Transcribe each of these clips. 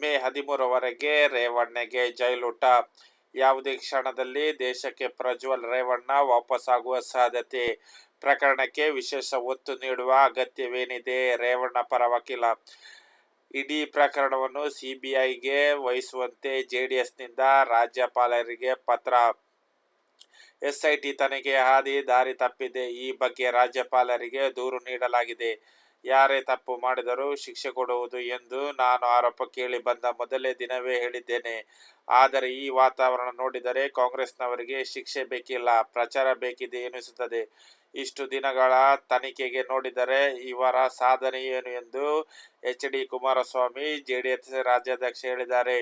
ಮೇ ಹದಿಮೂರವರೆಗೆ ರೇವಣ್ಣಗೆ ಜೈಲೂಟ. ಯಾವುದೇ ಕ್ಷಣದಲ್ಲಿ ದೇಶಕ್ಕೆ ಪ್ರಜ್ವಲ್ ರೇವಣ್ಣ ವಾಪಸ್ಸಾಗುವ ಸಾಧ್ಯತೆ. ಪ್ರಕರಣಕ್ಕೆ ವಿಶೇಷ ಒತ್ತು ನೀಡುವ ಅಗತ್ಯವೇನಿದೆ? ರೇವಣ್ಣ ಪರ ವಕೀಲ. ಇಡೀ ಪ್ರಕರಣವನ್ನು ಸಿಬಿಐಗೆ ವಹಿಸುವಂತೆ ಜೆಡಿಎಸ್ನಿಂದ ರಾಜ್ಯಪಾಲರಿಗೆ ಪತ್ರ. ಎಸ್ಐಟಿ ತನಿಖೆ ಹಾದಿ ದಾರಿ ತಪ್ಪಿದೆ. ಈ ಬಗ್ಗೆ ರಾಜ್ಯಪಾಲರಿಗೆ ದೂರು ನೀಡಲಾಗಿದೆ. ಯಾರೇ ತಪ್ಪು ಮಾಡಿದರೂ ಶಿಕ್ಷೆ ಕೊಡುವುದು ಎಂದು ನಾನು ಆರೋಪ ಕೇಳಿ ಬಂದ ಮೊದಲೇ ದಿನವೇ ಹೇಳಿದ್ದೇನೆ. ಆದರೆ ಈ ವಾತಾವರಣ ನೋಡಿದರೆ ಕಾಂಗ್ರೆಸ್ನವರಿಗೆ ಶಿಕ್ಷೆ ಬೇಕಿಲ್ಲ, ಪ್ರಚಾರ ಬೇಕಿದೆ ಎನಿಸುತ್ತದೆ. ಇಷ್ಟು ದಿನಗಳ ತನಿಖೆಗೆ ನೋಡಿದರೆ ಇವರ ಸಾಧನೆ ಏನು ಎಂದು H D Kumaraswamy J D S ರಾಜ್ಯಾಧ್ಯಕ್ಷ ಹೇಳಿದ್ದಾರೆ.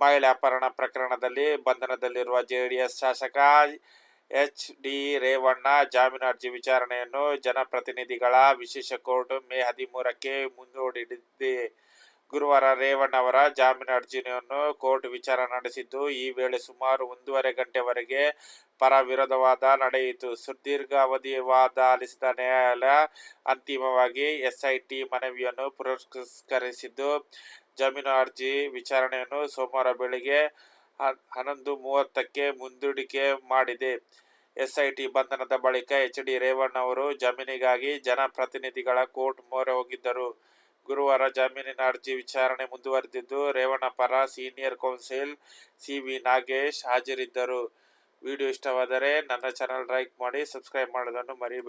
ಮಹಿಳೆ ಅಪಹರಣ ಪ್ರಕರಣದಲ್ಲಿ ಬಂಧನದಲ್ಲಿರುವ ಜೆಡಿಎಸ್ ಶಾಸಕ ಎಚ್ ಡಿ ರೇವಣ್ಣ ಜಾಮೀನು ಅರ್ಜಿ ವಿಚಾರಣೆಯನ್ನು ಜನಪ್ರತಿನಿಧಿಗಳ ವಿಶೇಷ ಕೋರ್ಟ್ ಮೇ ಹದಿಮೂರಕ್ಕೆ ಮುಂದೂಡಿದೆ. ಗುರುವಾರ ರೇವಣ್ಣ ಅವರ ಜಾಮೀನು ಅರ್ಜಿಯನ್ನು ಕೋರ್ಟ್ ವಿಚಾರಣೆ ನಡೆಸಿದ್ದು, ಈ ವೇಳೆ ಸುಮಾರು ಒಂದೂವರೆ ಗಂಟೆವರೆಗೆ ಪರ ವಿರೋಧವಾದ ನಡೆಯಿತು. ಸುದೀರ್ಘ ಅವಧಿ ವಾದ ಆಲಿಸಿದ ನ್ಯಾಯಾಲಯ ಅಂತಿಮವಾಗಿ ಎಸ್ಐಟಿ ಮನವಿಯನ್ನು ಪುರಸ್ಕರಿಸಿದ್ದು, ಜಾಮೀನು ಅರ್ಜಿ ವಿಚಾರಣೆಯನ್ನು ಸೋಮವಾರ ಬೆಳಗ್ಗೆ ಹನ್ನೊಂದು ಮೂವತ್ತಕ್ಕೆ ಮುಂದೂಡಿಕೆ ಮಾಡಿದೆ. ಎಸ್ಐಟಿ ಬಂಧನದ ಬಳಿಕ ಎಚ್ ಡಿ ರೇವಣ್ಣ ಅವರು ಜಾಮೀನಿಗಾಗಿ ಜನಪ್ರತಿನಿಧಿಗಳ ಕೋರ್ಟ್ ಮೊರೆ ಹೋಗಿದ್ದರು. ಗುರುವಾರ ಜಾಮೀನಿನ ಅರ್ಜಿ ವಿಚಾರಣೆ ಮುಂದುವರೆದಿದ್ದು, ರೇವಣ್ಣ ಪರ senior counsel C V Nagesh ಹಾಜರಿದ್ದರು. ವಿಡಿಯೋ ಇಷ್ಟವಾದರೆ ನನ್ನ ಚಾನಲ್ ಲೈಕ್ ಮಾಡಿ, ಸಬ್ಸ್ಕ್ರೈಬ್ ಮಾಡೋದನ್ನು ಮರಿಬೇಡಿ.